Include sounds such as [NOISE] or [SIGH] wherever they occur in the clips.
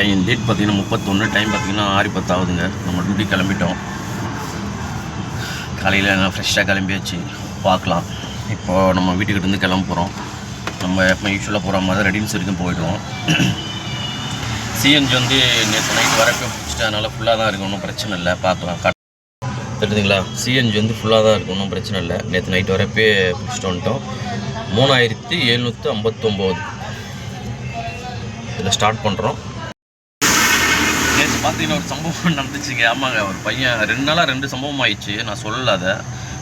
Time date பார்த்தீங்கன்னா முப்பத்தொன்று time பார்த்தீங்கன்னா ஆறு பத்து ஆகுதுங்க. நம்ம டியூட்டி கிளம்பிட்டோம். காலையில் நான் ஃப்ரெஷ்ஷாக கிளம்பியாச்சு. பார்க்கலாம். இப்போது நம்ம வீட்டுக்கிட்டேருந்து கிளம்ப போகிறோம் நம்ம எப்போ யூஸ்வலாக போகிற மாதிரி ரெடின்ஸ் வரைக்கும் போயிடுவோம். சிஎன்ஜி வந்து நேற்று நைட் வரப்போ பிடிச்சிட்டு அதனால் ஃபுல்லாக தான் இருக்கும் ஒன்றும் பிரச்சனை இல்லை. பார்க்கலாம். தெரியுதுங்களா சிஎன்ஜி வந்து ஃபுல்லாக தான் இருக்கும் ஒன்றும் பிரச்சனை இல்லை. நேற்று நைட் வரப்பே பிடிச்சிட்டு வந்துட்டோம். மூணாயிரத்தி எழுநூற்றி ஐம்பத்தொம்போது. இதில் ஸ்டார்ட் பண்ணுறோம் நேற்று பார்த்தீங்கன்னா ஒரு சம்பவம் நடந்துச்சுங்க. ஆமாங்க ஒரு பையன் ரெண்டு நாளாக ரெண்டு சம்பவம் ஆயிடுச்சு. நான் சொல்லல அதை.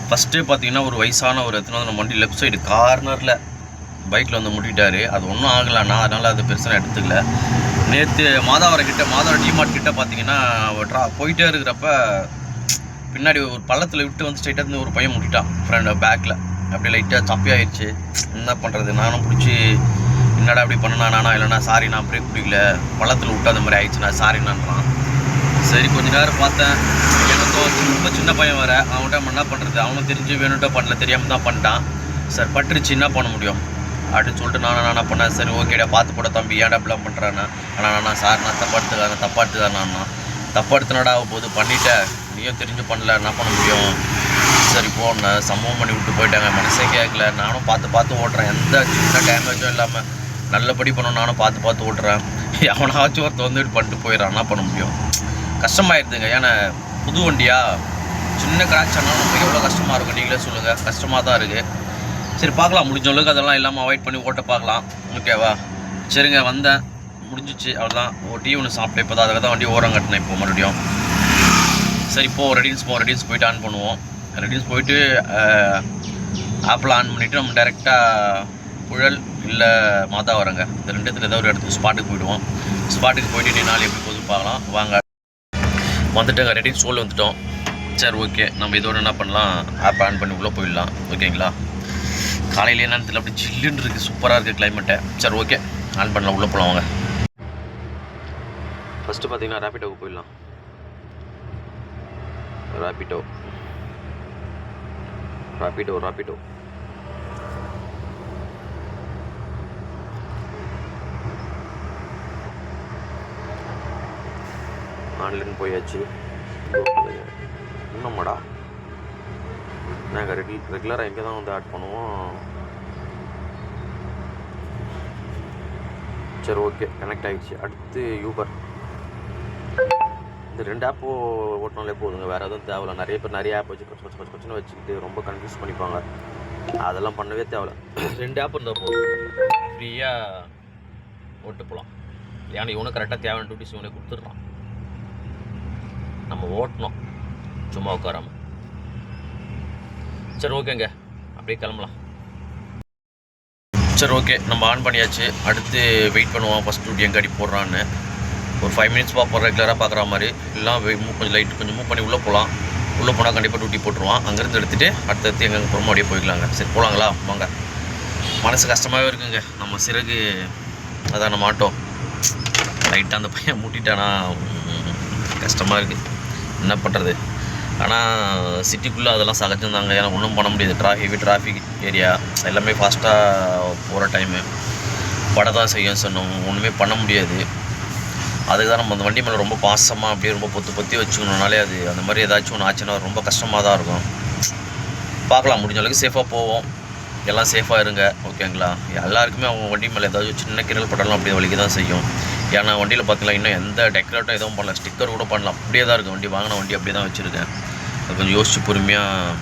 ஃபஸ்ட்டே பார்த்தீங்கன்னா ஒரு வயசான ஒரு எத்தனை நம்ம வண்டி லெஃப்ட் சைடு கார்னரில் பைக்கில் வந்து முட்டிட்டாரு. அது ஒன்றும் ஆகலைண்ணா. அதனால் அது பெருசாக எடுத்துக்கல. நேற்று மாதாவரம் கிட்ட மாதாவரம் டிமார்ட் கிட்ட பார்த்தீங்கன்னா ட்ரா போயிட்டே இருக்கிறப்ப பின்னாடி ஒரு பள்ளத்தில் விட்டு வந்து ஸ்ட்ரைட்டாக இருந்து ஒரு பையன் முட்டிட்டான். ஃப்ரெண்ட் பேக்கில் அப்படியே லைட்டாக தப்பி ஆயிடுச்சு என்ன பண்ணுறது நானும் பிடிச்சி என்னடா அப்படி பண்ணனா இல்லைனா சாரி நான் பிரேக் பிடிக்கல. பள்ளத்தில் விட்டு அந்த மாதிரி ஆயிடுச்சுண்ணா நான் சரி கொஞ்ச நேரம் பார்த்தேன். எனக்கும் ரொம்ப சின்ன பையன் வர அவன்கிட்ட நம்ம என்ன பண்ணுறது அவனும் தெரிஞ்சு வேணும்ட்ட பண்ணல தெரியாமல் தான் பண்ணிட்டான். சார் பட்டுருச்சு என்ன பண்ண முடியும்? அப்படின்னு சொல்லிட்டு நான் நானா பண்ணேன்? சரி ஓகேடா பார்த்து போட தம்பி ஏன்டா இப்படிலாம் பண்ணுறானே ஆனால் நான் சார் நான் தப்பா எடுத்துக்காங்க தப்பா எடுத்துக்கானா தப்பா எடுத்துனடா போது பண்ணிட்டேன் நீயும் தெரிஞ்சு பண்ணல என்ன பண்ண முடியும்? சரி போன சம்பவம் பண்ணி விட்டு போயிட்டாங்க. மனசே கேட்கல நானும் பார்த்து பார்த்து ஓட்டுறேன். எந்த சின்ன டேமேஜும் இல்லாமல் நல்லபடி பண்ணணும் நானும் பார்த்து பார்த்து ஓட்டுறேன் எவனாச்சும் ஒருத்த வந்து பண்ணிட்டு போயிடறான் என்ன பண்ண முடியும்? கஷ்டமாயிருதுங்க. ஏன்னா புது வண்டியா? சின்ன கிராச் ஆனாலும் நமக்கு எவ்வளோ கஷ்டமாக இருக்கும்? நீங்களே சொல்லுங்கள் கஷ்டமாக தான் இருக்குது சரி பார்க்கலாம். முடிஞ்ச அளவுக்கு அதெல்லாம் இல்லாமல் அவாய்ட் பண்ணி ஓட்ட பார்க்கலாம். ஓகேவா சரிங்க வந்தேன். முடிஞ்சிச்சு. அவ்வளோதான் ஒரு டீ ஒன்று சாப்பிட்டேன். இப்போ தான் அதுக்கு தான் வண்டி ஓரம் கட்டினேன் இப்போ மறுபடியும். சரி இப்போது ரெடின்ஸ் போ. ரெடின்ஸ் போயிட்டு ஆன் பண்ணுவோம். ரெடின்ஸ் போயிட்டு ஆப்பில் ஆன் பண்ணிவிட்டு நம்ம டேரெக்டாக புழல் இல்லை மாதா வரங்க. இந்த ரெண்டுத்தில் ஏதோ ஒரு இடத்துக்கு ஸ்பாட்டுக்கு போயிடுவோம். ஸ்பாட்டுக்கு போயிட்டு நீ நாள் எப்படி போகுது பார்க்கலாம். வாங்க. வந்துட்டோங்க. ரெடி சோல் வந்துட்டோம். சரி ஓகே நம்ம இதோட என்ன பண்ணலாம்? ஆப் ஆன் பண்ணி உள்ளே போயிடலாம். ஓகேங்களா காலையில் என்னன்னு தெரியல. அப்படி ஜில்லுன்னு இருக்குது சூப்பராக இருக்குது கிளைமேட்டை சரி ஓகே ஆன் பண்ணலாம். உள்ளே போகலாம் வாங்க. ஃபஸ்ட்டு பார்த்தீங்கன்னா ரேபிடோவுக்கு போயிடலாம். ராபிடோ ராபிடோ ராபிடோ ஆன்லைன் போயாச்சு இன்னும்மாடா? நாங்கள் ரெகு ரெகுலராக எங்கே தான் வந்து ஆட் பண்ணுவோம். சரி ஓகே கனெக்ட் ஆகிடுச்சு அடுத்து யூபர் இந்த ரெண்டு ஆப்பு ஓட்டினாலே போதுங்க. வேறு எதுவும் தேவையில்ல. நிறைய பேர் நிறைய ஆப் வச்சு கொஞ்சம் கொஞ்சம் கொஞ்சம் கொச்சுன்னு வச்சுக்கிட்டு ரொம்ப கன்ஃபியூஸ் பண்ணிப்பாங்க. அதெல்லாம் பண்ணவே தேவையில்ல. ரெண்டு ஆப் இருந்தால் போதும். ஃப்ரீயாக ஓட்டு போகலாம் ஏன்னா இவனும் கரெக்டாக தேவையான டியூட்டிஸ் இவனே கொடுத்துட்றான். நம்ம ஓட்டணும். சும்மா உட்காராம. சரி ஓகேங்க. அப்படியே கிளம்பலாம். சரி ஓகே. நம்ம ஆன் பண்ணியாச்சு. அடுத்து வெயிட் பண்ணுவோம். ஃபஸ்ட் டூட்டி எங்கே அடி போடுறான்னு. ஒரு ஃபைவ் மினிட்ஸ் பார்ப்போம் ரெகுலராக பார்க்குற மாதிரி. எல்லாம் மூவ் கொஞ்சம் லைட் கொஞ்சம் மூவ் பண்ணி உள்ளே போகலாம் உள்ளே போனால் கண்டிப்பாக டியூட்டி போட்டுருவான். அங்கேருந்து எடுத்துகிட்டு அடுத்தடுத்து எங்கே போகிறோமோ அப்படியே போய்க்கலாங்க. சரி போகலாங்களா வாங்க. மனசு கஷ்டமாகவே இருக்குங்க. நம்ம சிறகு அதான் நம்ம ஆட்டோ. லைட்டாக அந்த பையன் மூட்டிட்டானா? கஷ்டமாக இருக்குது என்ன பண்ணுறது ஆனால் சிட்டிக்குள்ளே அதெல்லாம் சகஜம்தாங்க. ஏன்னா ஒன்றும் பண்ண முடியாது. ட்ரா ஹெவி டிராஃபிக் ஏரியா எல்லாமே ஃபாஸ்ட்டாக போகிற டைமு பட தான் செய்யும் சொன்னோம். ஒன்றுமே பண்ண முடியாது. அதுக்கு தான் நம்ம அந்த வண்டி மேலே ரொம்ப பாசமாக அப்படியே ரொம்ப பொத்து பொத்தி வச்சுக்கணுனாலே அது அந்த மாதிரி ஏதாச்சும் ஒன்று ஆச்சுன்னா ரொம்ப கஷ்டமாக தான் இருக்கும். பார்க்கலாம். முடிஞ்ச அளவுக்கு சேஃபாக போவோம். எல்லாம் சேஃபாக இருங்க. ஓகேங்களா எல்லாருக்குமே அவங்க வண்டி மேலே ஏதாச்சும் சின்ன கிரல் பட்டாலும் அப்படியே வழிக்கு தான் செய்யும். ஏன்னா வண்டியில் பார்த்தீங்கன்னா இன்னும் எந்த டெக்கரேட்டும் எதுவும் பண்ணல. ஸ்டிக்கர் கூட பண்ணலாம் அப்படியே தான் இருக்குது வண்டி வாங்கின வண்டி அப்படியே தான் வச்சுருக்கேன். அது கொஞ்சம் யோசிச்சு பொறுமையாக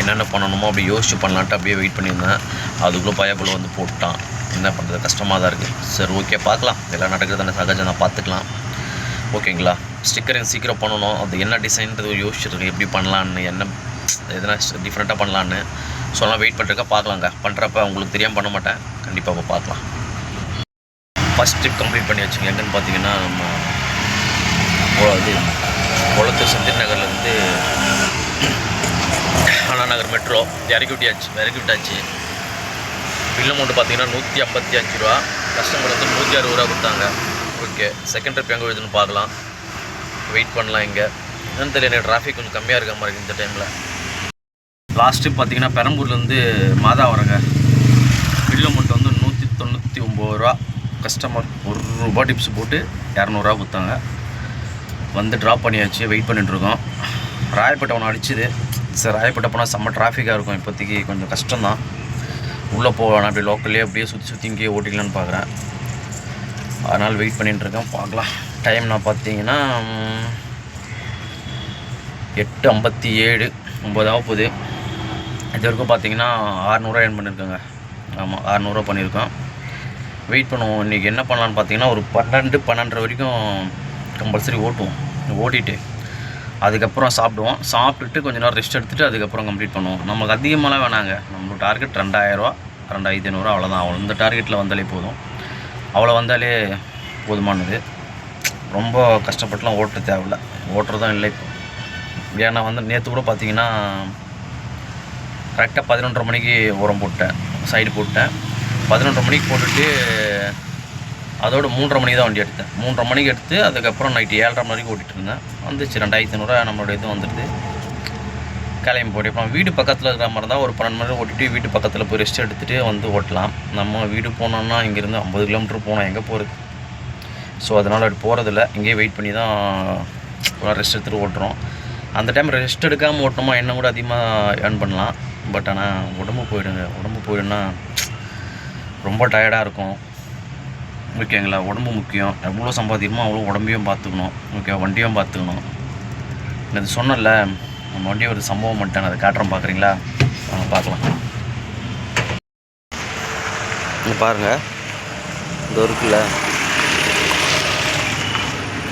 என்னென்ன பண்ணணுமோ அப்படி யோசிச்சு பண்ணலான்ட்டு அப்படியே வெயிட் பண்ணியிருந்தேன். அதுக்குள்ளே பயப்பில் வந்து போட்டான். என்ன பண்ணுறது கஷ்டமாக தான் இருக்குது சரி ஓகே பார்க்கலாம். எல்லாம் நடக்கிறது தானே. சகஜம் தான். பார்த்துக்கலாம். ஓகேங்களா ஸ்டிக்கரிங் சீக்கிரம் பண்ணணும். அது என்ன டிசைன்றது யோசிச்சுருக்கேன். எப்படி பண்ணலான்னு என்ன எதனா டிஃப்ரெண்ட்டாக பண்ணலான்னு. சொல்லலாம். வெயிட் பண்ணுறக்க பார்க்கலாங்க. பண்ணுறப்ப உங்களுக்கு தெரியாமல் பண்ண மாட்டேன். கண்டிப்பாக அப்போ பார்க்கலாம். ஃபஸ்ட் ட்ரிப் கம்ப்ளீட் பண்ணி வச்சுங்க. எங்கன்னு பார்த்தீங்கன்னா நம்ம குளத்து இது குளத்தூர் செந்தில் நகர்லேருந்து [CLEARS THROAT] அண்ணா நகர் மெட்ரோ இறக்கி விட்டியாச்சு இறக்கி விட்டாச்சு. பில் அமௌண்ட்டு பார்த்தீங்கன்னா நூற்றி ஐம்பத்தி அஞ்சு ரூபா. கஸ்டமர் வந்து நூற்றி அறுபது ரூபா கொடுத்தாங்க. ஓகே செகண்ட் ட்ரிப் எங்கே வருதுன்னு பார்க்கலாம். வெயிட் பண்ணலாம் இங்கே. என்னன்னு தெரியல எனக்கு டிராஃபிக் கொஞ்சம் கம்மியாக இருக்க மாதிரி இந்த டைமில் லாஸ்ட் ட்ரிப் பார்த்தீங்கன்னா பெரம்பூர்லேருந்து மாதா வரங்க பில் அமௌண்ட் வந்து நூற்றி தொண்ணூற்றி ஒம்பது ரூபா. கஸ்டமர் ஒரு ரூபா டிப்ஸ் போட்டு இரநூறுவா கொடுத்தாங்க. வந்து ட்ராப் பண்ணியாச்சு வெயிட் பண்ணிட்டுருக்கோம். ராயப்பேட்டை ஒன்று அடிச்சுது. சரி ராயப்பேட்டை போனால் செம்ம டிராஃபிக்காக இருக்கும். இப்போதைக்கு கொஞ்சம் கஷ்டம்தான். உள்ளே போவேன் அப்படி லோக்கல்லே அப்படியே சுற்றி சுற்றி இங்கேயே ஓட்டிக்கலான்னு பார்க்குறேன் அதனால் வெயிட் பண்ணிட்டுருக்கேன். பார்க்கலாம். டைம் நான் பார்த்தீங்கன்னா எட்டு ஐம்பத்தி ஏழு ஒம்பதாக போகுது. இது வரைக்கும் பார்த்தீங்கன்னா ஆறுநூறுவா ஏர்ன் பண்ணியிருக்கேங்க. ஆமாம் ஆறுநூறுவா பண்ணியிருக்கோம். வெயிட் பண்ணுவோம். இன்றைக்கி என்ன பண்ணலான்னு பார்த்தீங்கன்னா ஒரு பன்னெண்டு பன்னெண்டரை வரைக்கும் கம்பல்சரி ஓட்டுவோம். ஓட்டிட்டு அதுக்கப்புறம் சாப்பிடுவோம். சாப்பிட்டுட்டு கொஞ்ச நேரம் ரெஸ்ட் எடுத்துகிட்டு அதுக்கப்புறம் கம்ப்ளீட் பண்ணுவோம். நமக்கு அதிகமாகலாம் வேணாங்க. நம்ம டார்கெட் ரெண்டாயிரரூவா ரெண்டாயிரத்தி ஐநூறுரூவா அவ்வளோதான் அவ்வளோ இந்த டார்கெட்டில் வந்தாலே போதும். அவ்வளோ வந்தாலே போதுமானது. ரொம்ப கஷ்டப்பட்டுலாம் ஓட்ட தேவையில்ல. ஓட்டுறதும் இல்லை இப்போ. ஏன்னா வந்து நேற்று கூட பார்த்தீங்கன்னா கரெக்டாக பதினொன்றரை மணிக்கு உரம் போட்டேன். சைடு போட்டேன். பதினொன்றரை மணிக்கு போட்டுட்டு அதோட மூன்றரை மணிக்கு தான் வண்டி எடுத்தேன். மூன்றரை மணிக்கு எடுத்து அதுக்கப்புறம் நைட்டு ஏழரை மணி வரைக்கும் ஓட்டிகிட்டு இருந்தேன். வந்துச்சு ரெண்டாயிரத்தி ஐநூறுரூவா நம்மளோட இது வந்துடுது. கிளம்பி போட்டு அப்புறம் வீடு பக்கத்தில் இருக்கிற மாதிரி தான் ஒரு பன்னெண்டு மணி ஓட்டிட்டு வீட்டு பக்கத்தில் போய் ரெஸ்ட் எடுத்துகிட்டு வந்து ஓட்டலாம். நம்ம வீடு போனோம்னா இங்கேருந்து ஐம்பது கிலோமீட்டர் போனோம் எங்கே போகிறது ஸோ அதனால் அப்படி போகிறதில்ல இங்கேயே வெயிட் பண்ணி தான் ரெஸ்ட் எடுத்துகிட்டு ஓட்டுறோம். அந்த டைம் ரெஸ்ட் எடுக்காமல் ஓட்டணுமா என்ன கூட அதிகமாக ஏர்ன் பண்ணலாம். பட் ஆனால் உடம்பு போயிடுங்க. உடம்பு போயிடுன்னா ரொம்ப டயர்டாக இருக்கும். ஓகேங்களா? உடம்பு முக்கியம். எவ்வளோ சம்பாதிக்கணுமோ அவ்வளோ உடம்பையும் பார்த்துக்கணும். ஓகே வண்டியும் பார்த்துக்கணும். நான் இது சொன்னல நம்ம வண்டியை ஒரு சம்பவம் பண்ணிட்டேன். அதை காட்டுறோம் பார்க்குறீங்களா? வாங்க பார்க்கலாம். இங்கே பாருங்கள் இந்த இருக்குல்ல.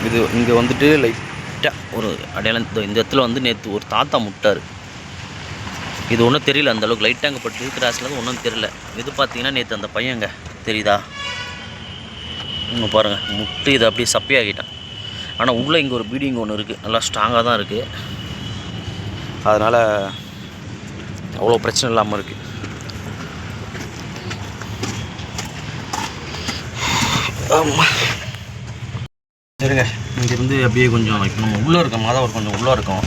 இது இங்கே வந்துட்டு லைட்டாக ஒரு அடையாளம். இந்த இந்த இடத்துல வந்து நேற்று ஒரு தாத்தா முட்டார். இது ஒன்றும் தெரியல அந்த அளவுக்கு லைட்டாக அங்கே பட்டு கிராஸில் ஒன்றும் தெரியல. இது பார்த்தீங்கன்னா நேற்று அந்த பையங்க தெரியுதா? இங்கே பாருங்கள் முட்டு இதை அப்படியே சப்பையாகிட்டான் ஆனால் உள்ளே இங்கே ஒரு பீடிங் ஒன்று இருக்குது நல்லா ஸ்ட்ராங்காக தான் இருக்குது அதனால் அவ்வளோ பிரச்சனை இல்லாமல் இருக்குது ஆமாம் சரிங்க. இங்கேருந்து அப்படியே கொஞ்சம் இப்போ நம்ம உள்ளே இருக்க மாதிரி ஒரு கொஞ்சம் உள்ளே இருக்கோம்.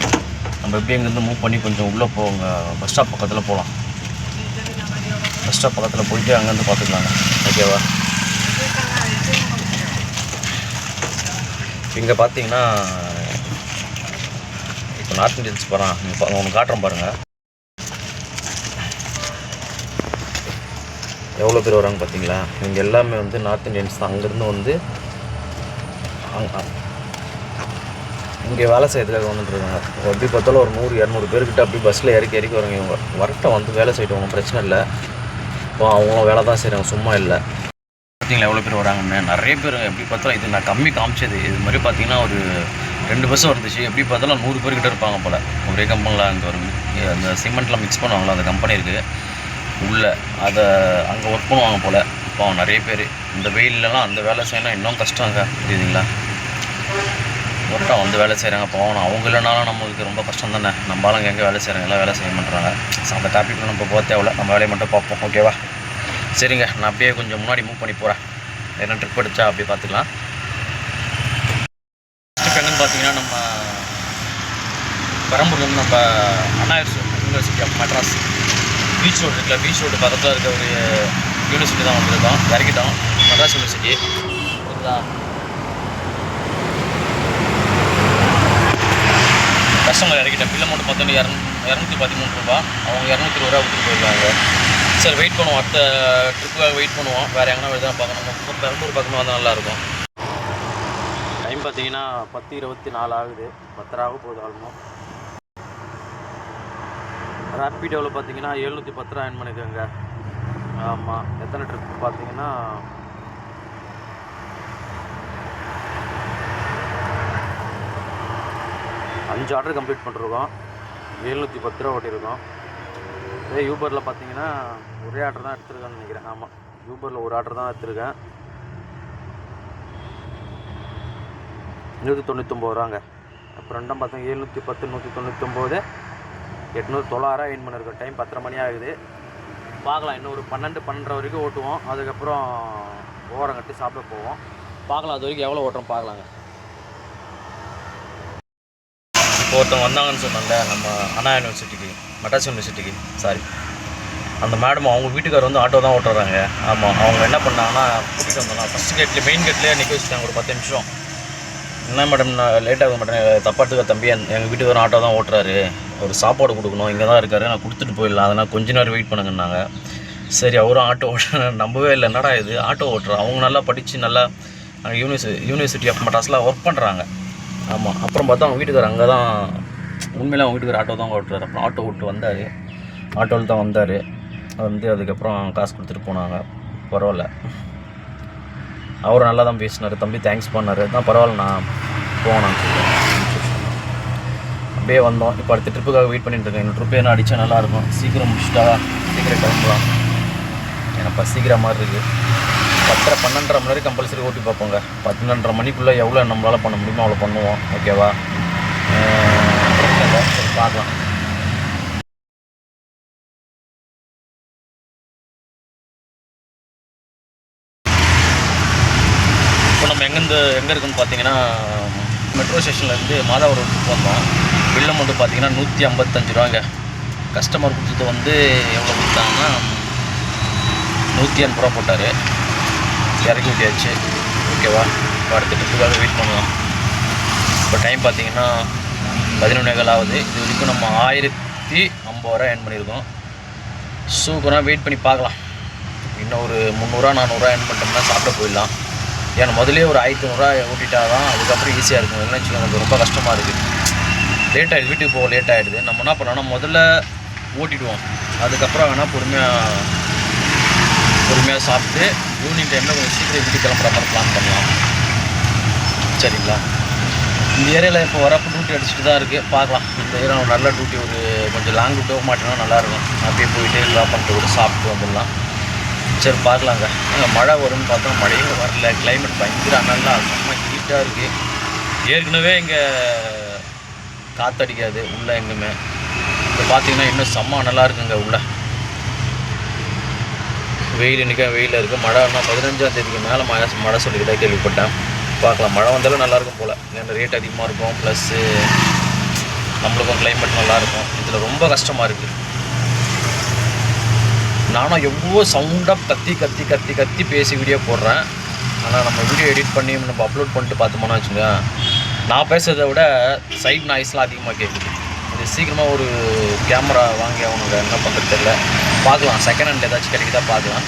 நம்ம எப்படி இங்கேருந்து மூவ் பண்ணி கொஞ்சம் உள்ளே போங்க. பஸ் ஸ்டாப் பக்கத்தில் போகலாம். பஸ் ஸ்டாப் பக்கத்தில் போயிட்டு அங்கேருந்து பார்த்துக்கலாங்க. ஓகேவா இங்கே பார்த்தீங்கன்னா இப்போ நார்த் இந்தியன்ஸ் போகிறான் நீங்கள் ஒன்று காட்டுறேன் பாருங்கள் எவ்வளோ பேர் வராங்க பார்த்தீங்களா? இங்கே எல்லாமே வந்து நார்த் இந்தியன்ஸ் தான். அங்கேருந்து வந்து இங்கே வேலை செய்யறதுக்காக வந்துட்டுருக்காங்க எப்படி பார்த்தாலும் ஒரு நூறு இரநூறு பேர்கிட்ட அப்படி பஸ்ஸில் இறக்கி இறக்கி வரவங்க இவங்க. வரட்டும் வந்து வேலை செய்யட்டு ஒன்றும் பிரச்சனை இல்லை. இப்போ அவங்களும் வேலை தான் செய்கிறாங்க சும்மா இல்லை. பார்த்தீங்களா எவ்வளோ பேர் வராங்கன்னு? நிறைய பேர் எப்படி பார்த்தாலும் இது நான் கம்மி காமிச்சது. இது மாதிரி பார்த்தீங்கன்னா ஒரு ரெண்டு பஸ்ஸும் வந்துச்சு. எப்படி பார்த்தாலும் நூறு பேர்கிட்ட இருப்பாங்க போல். ஒரே கம்பெனியில் அங்கே ஒரு அந்த சிமெண்ட்லாம் மிக்ஸ் பண்ணுவாங்களா அந்த கம்பெனி இருக்குது உள்ளே அதை அங்கே ஒர்க் பண்ணுவாங்க போல். இப்போ நிறைய பேர். இந்த வெயிலெலாம் அந்த வேலை செய்யணும் இன்னும் கஷ்டங்க புரியுதுங்களா? ஒருத்தன் வந்து வேலை செய்கிறாங்க போகணும் அவங்க இல்லைனாலும் நம்மளுக்கு ரொம்ப கஷ்டம் தானே. நம்ம ஆளுங்க எங்கே வேலை செய்கிறாங்க எல்லாம் வேலை செய்ய மாட்டுறாங்க ஸோ அந்த டாப்பிக்கில் நம்ம போக தேவையில்ல. நம்ம வேலையை மட்டும் பார்ப்போம். ஓகேவா சரிங்க. நான் அப்படியே கொஞ்சம் முன்னாடி மூவ் பண்ணி போகிறேன் என்ன ட்ரிப் அடித்தா அப்படியே பார்த்துக்கலாம். இப்போ எங்கன்னு பார்த்தீங்கன்னா நம்ம பெரம்பூர்லேருந்து நம்ம Anna university of Madras beach road இருக்குல்ல பீச் ரோடு பக்கத்தில் இருக்க ஒரு யூனிவர்சிட்டி தான் வந்திருக்கோம். இறக்கிட்டோம் மெட்ராஸ் யூனிவர்சிட்டி இதுதான் கஸ்டமர் இறக்கிட்டேன். பில் அமௌண்ட் பார்த்தோன்னா இரநூ இரநூத்தி பதிமூணு ரூபா. அவங்க இரநூத்தி இருபது ரூபா கொடுத்துட்டு போயிருக்காங்க. சரி வெயிட் பண்ணுவோம். அடுத்த ட்ரிப்புக்காக வெயிட் பண்ணுவோம். வேறு எங்கன்னா வெளியே பார்க்கணும். பெரம்பூர் பக்கமாக வந்தால் நல்லாயிருக்கும் டைம் பார்த்தீங்கன்னா பத்து இருபத்தி நாலு ஆகுது. பத்தராக போகுது ஆல்மோ ரேப்பிடோவில் பார்த்தீங்கன்னா எழுநூற்றி பத்து ரூபா என் பண்ணிக்கோங்க ஆமாம் எத்தனை ட்ரிப் பார்த்தீங்கன்னா அஞ்சு ஆர்டர் கம்ப்ளீட் பண்ணிருக்கோம். எழுநூற்றி பத்து ரூபா ஓட்டியிருக்கோம் இதே யூபரில் பார்த்தீங்கன்னா ஒரே ஆர்டர் தான் எடுத்திருக்கேன்னு நினைக்கிறேன். ஆமாம் யூபரில் ஒரு ஆர்டர் தான் எடுத்திருக்கேன். நூற்றி தொண்ணூத்தொம்பது ரூபாங்க. அப்புறம் ரெண்டாம் பசங்க எழுநூற்றி பத்து நூற்றி தொண்ணூத்தொம்போது எட்நூறு தொள்ளாயிரம் எயின் பண்ணியிருக்கோம் டைம் பத்தரை மணி ஆகுது. பார்க்கலாம் இன்னும் ஒரு பன்னெண்டு பன்னெண்டரை வரைக்கும் ஓட்டுவோம். அதுக்கப்புறம் ஓரம் கட்டி சாப்பிட போவோம். பார்க்கலாம் அது வரைக்கும் எவ்வளோ ஓட்டுறோம் பார்க்கலாங்க இப்போ ஒருத்தவங்க வந்தாங்கன்னு சொன்னோம்ல நம்ம அண்ணா யூனிவர்சிட்டிக்கு மெட்ராஸ் யூனிவர்சிட்டிக்கு சாரி அந்த மேடம் அவங்க வீட்டுக்கார் வந்து ஆட்டோ தான் ஓட்டுறாங்க. ஆமாம் அவங்க என்ன பண்ணாங்கன்னா கூட்டிகிட்டு வந்தோம் ஃபஸ்ட் கேட்லேயே மெயின் கேட்லேயே நிற்க வச்சுட்டாங்க ஒரு பத்து நிமிஷம். என்ன மேடம் நான் லேட் ஆக மாட்டேன் தப்பாட்டுக்க தம்பி எங்கள் வீட்டுக்காரர் ஆட்டோ தான் ஓட்டுறாரு. ஒரு சாப்பாடு கொடுக்கணும் இங்கே தான் இருக்காரு நான் கொடுத்துட்டு போயிடலாம். அதனால் கொஞ்ச நேரம் வெயிட் பண்ணுங்கன்னாங்க. சரி அவரும் ஆட்டோ ஓட்டுற [LAUGHS] நம்பவே இல்லை என்னடா இது? ஆட்டோ ஓட்டுறோம் அவங்க நல்லா படித்து நல்லா யூனிவர்சி யூனிவர்சிட்டி ஆஃப் மட்ராஸில் ஒர்க் பண்ணுறாங்க ஆமாம் அப்புறம் பார்த்தா அவங்க வீட்டுக்கார் அங்கே தான் உண்மையிலே அவங்க வீட்டுக்கார் ஆட்டோ தான் ஓட்டுறாரு. அப்புறம் ஆட்டோ ஓட்டு வந்தார். ஆட்டோவில் தான் வந்தார். வந்து அதுக்கப்புறம் காசு கொடுத்துட்டு போனாங்க. பரவாயில்ல. அவர் நல்லா தான் பேசினார். தம்பி தேங்க்ஸ் பண்ணார். தான் பரவாயில்ல நான் போனேன் அப்படியே வந்தோம். இப்போ அடுத்த ட்ரிப்புக்காக வெயிட் பண்ணிட்டு இருக்கேன். இந்த ட்ரிப்பு என்ன அடித்தா நல்லாயிருக்கும் சீக்கிரம் முடிச்சிட்டா சீக்கிரம் கிளம்பலாம். எனக்கு பசிக்கிற மாதிரி இருக்குது பத்தரை பன்னெண்டரை மணி வரைக்கும் கம்பல்சரி ஓட்டி பார்ப்போங்க. பன்னெண்டரை மணிக்குள்ளே எவ்வளோ நம்மளால் பண்ண முடியுமோ அவ்வளோ பண்ணுவோம். ஓகேவா சரி பார்க்கலாம். இப்போ நம்ம எங்கேருந்து எங்கே இருக்குன்னு பார்த்தீங்கன்னா மெட்ரோ ஸ்டேஷன்லேருந்து மாதாவரம் ரோட்டுக்கு வந்தோம் பில் வந்து பார்த்தீங்கன்னா நூற்றி ஐம்பத்தஞ்சு ரூபாங்க. கஸ்டமர் கொடுத்தது வந்து எவ்வளோ கொடுத்தாங்கன்னா நூற்றி எண்பது ரூபா போட்டார். இறக்கி விட்டியாச்சு ஓகேவா? இப்போ அடுத்த ட்ரிப்புக்காக வெயிட் பண்ணலாம். இப்போ டைம் பார்த்தீங்கன்னா பதினொன்னேகால் ஆகுது. இது வரைக்கும் நம்ம ஆயிரத்தி ஐம்பது ரூபா ஏர்ன் பண்ணியிருக்கோம். சூப்பராக வெயிட் பண்ணி பார்க்கலாம். இன்னும் ஒரு முந்நூறுரூவா நானூறுரூவா ஏர்ன் பண்ணிட்டோம்னா சாப்பிட போயிடலாம். ஏன்னா முதலே ஒரு ஆயிரத்தி நூறுரூவா ஓட்டிட்டா தான் அதுக்கப்புறம் ஈஸியாக இருக்கும். இல்லைன்னு வச்சுக்கோங்க எனக்கு ரொம்ப கஷ்டமாக இருக்குது லேட் ஆகிடுது வீட்டுக்கு போக லேட் ஆகிடுது நம்ம என்ன பண்ணோம்னா முதல்ல ஓட்டிடுவோம் அதுக்கப்புறம் வேணால் பொறுமையாக பொறுமையாக சாப்பிட்டு ஈவினிங் டைமில் கொஞ்சம் சீக்கிரம் வீட்டுக்கு கிளம்புற மாதிரி பிளான் பண்ணலாம். சரிங்களா? இந்த ஏரியாவில் இப்போ வரப்போ டியூட்டி அடிச்சுட்டு தான் இருக்குது பார்க்கலாம். இந்த ஏரியா ஒரு நல்ல டியூட்டி ஒரு கொஞ்சம் லாங் டியூட்டி போக மாட்டேன்னா நல்லாயிருக்கும் அப்படியே போயிட்டு எல்லாம் பண்ணிட்டு கூட சாப்பிட்டு வந்துடலாம். சரி பார்க்கலாங்க. அங்கே மழை வரும்னு பார்த்தா மழையும் வரல. கிளைமேட் பயங்கர நல்லா செம்ம ஹீட்டாக இருக்குது ஏற்கனவே இங்கே காற்றடிக்காது உள்ளே எங்குமே. இப்போ பார்த்தீங்கன்னா இன்னும் செம்ம நல்லா இருக்குங்க உள்ளே. வெயில் இன்றைக்கா வெயிலில் இருக்குது மழை ஆனால் பதினஞ்சாம் தேதிக்கு மேலே மழை மழை சொல்லிக்கிட்டே கேள்விப்பட்டேன். பார்க்கலாம் மழை வந்தாலும் நல்லாயிருக்கும் போல். ஏன்னா ரேட் அதிகமாக இருக்கும். ப்ளஸ்ஸு நம்மளுக்கும் கிளைமேட் நல்லாயிருக்கும் இதில் ரொம்ப கஷ்டமாக இருக்குது நானும் எவ்வளோ சவுண்டாக கத்தி கத்தி கத்தி கத்தி பேசி வீடியோ போடுறேன். ஆனால் நம்ம வீடியோ எடிட் பண்ணி நம்ம அப்லோட் பண்ணிட்டு பார்த்தோம்னா வச்சுங்க நான் பேசுகிறத விட சைட் நாய்ஸ்லாம் அதிகமாக கேட்குது சீக்கிரமாக ஒரு கேமரா வாங்கி அவங்க என்ன பண்ணுறது தெரியல. பார்க்கலாம். செகண்ட் ஹேண்ட் ஏதாச்சும் கிடைக்குதா பார்க்கலாம்.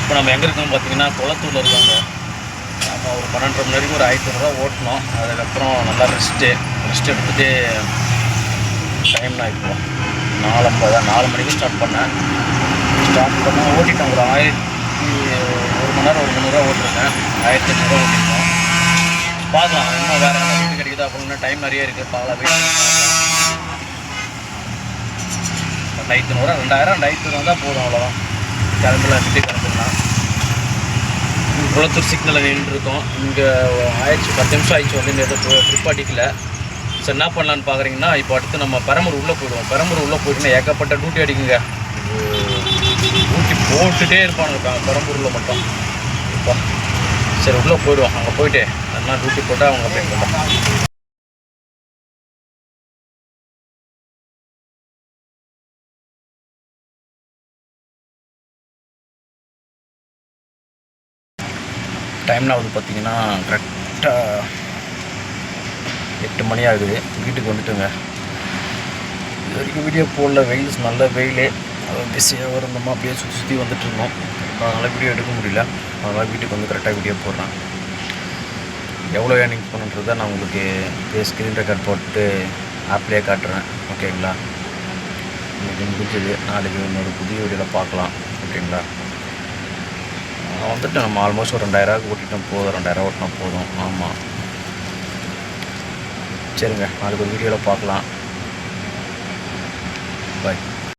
இப்போ நம்ம எங்கே இருக்கோம் பார்த்தீங்கன்னா குளத்தூரில் இருக்காங்க. நம்ம ஒரு பன்னெண்டரை மணி வரைக்கும் ஒரு ஆயிரத்தி ஐநூறுரூவா ஓட்டணும். அதுக்கப்புறம் நல்லா ரெஸ்ட்டு ரெஸ்ட் எடுத்துகிட்டு டைம் நான் இப்போ நாலு ஐம்பதா நாலு மணிக்கு ஸ்டார்ட் பண்ணேன். ஸ்டார்ட் பண்ண ஓட்டிட்டேன். ஒரு ஆயிரத்தி ஒரு மணி நேரம் ஒரு முந்நூறுரூவா ஓட்டிருக்கேன். ஆயிரத்தி ஐநூறுரூவா ஓட்டிருக்கோம். பார்க்கலாம். இன்னும் வேறு என்ன வீட்டு கிடைக்குதா அப்படின்னு டைம் நிறைய இருக்குது பார்க்கலாம் வெயிட் பண்ணி பார்க்கலாம் ரெண்டாயிரத்தி ஐநூறுரூவா ரெண்டாயிரம் ரெண்டாயிரத்தி தான் போதும் அவ்வளோதான் கிளம்புல விட்டு கிளம்புலாம் குளத்தூர் சிக்னலில் நின்றுருக்கோம். இங்கே ஆயிடுச்சு பத்து நிமிஷம் ஆயிடுச்சு வந்து இந்த ட்ரிப் அடிக்கல. சரி என்ன பண்ணலான்னு பார்க்குறீங்கன்னா இப்போ அடுத்து நம்ம பெரம்பூர் உள்ளே போயிடுவோம். பெரம்பூர் உள்ளே போயிட்டுனா ஏகப்பட்ட டியூட்டி அடிக்குங்க. டூட்டி போட்டுகிட்டே இருப்பானுங்க பெரம்பூரில் மட்டும். இப்போ சரி உள்ளே போயிடுவோம். அங்கே போயிட்டு என்ன டியூட்டி போட்டால் அவங்க அப்படியே போட்டோம் டைம் ஆகுது பார்த்தீங்கன்னா கரெக்டாக எட்டு மணி ஆகுது. வீட்டுக்கு வந்துட்டுங்க. இது வரைக்கும் வீடியோ போடல. வெயில் நல்ல வெயிலே. பிஸியாக இருந்தோமா? அப்படியே சுற்றி சுற்றி வந்துட்டு இருந்தோம். அதனால் வீடியோ எடுக்க முடியல. அதனால் வீட்டுக்கு வந்து கரெக்டாக வீடியோ போடுறேன். எவ்வளோ ஏர்னிங் பண்ணுன்றதை நான் உங்களுக்கு ஸ்க்ரீன் ரெக்கார்ட் போட்டு ஆப்லேயே காட்டுறேன். ஓகேங்களா இன்னைக்கு முடிஞ்சது நாளைக்கு இன்னொரு புதிய வீடியோவில் பார்க்கலாம். ஓகேங்களா நான் வந்துட்டு நம்ம ஆல்மோஸ்ட் ஒரு ரெண்டாயிரம் ஓட்டிட்டோம். போதும். ரெண்டாயிரம் ஓட்டினா போதும். ஆமாம் சரிங்க நாளைக்கு ஒரு வீடியோவில் பார்க்கலாம். பாய்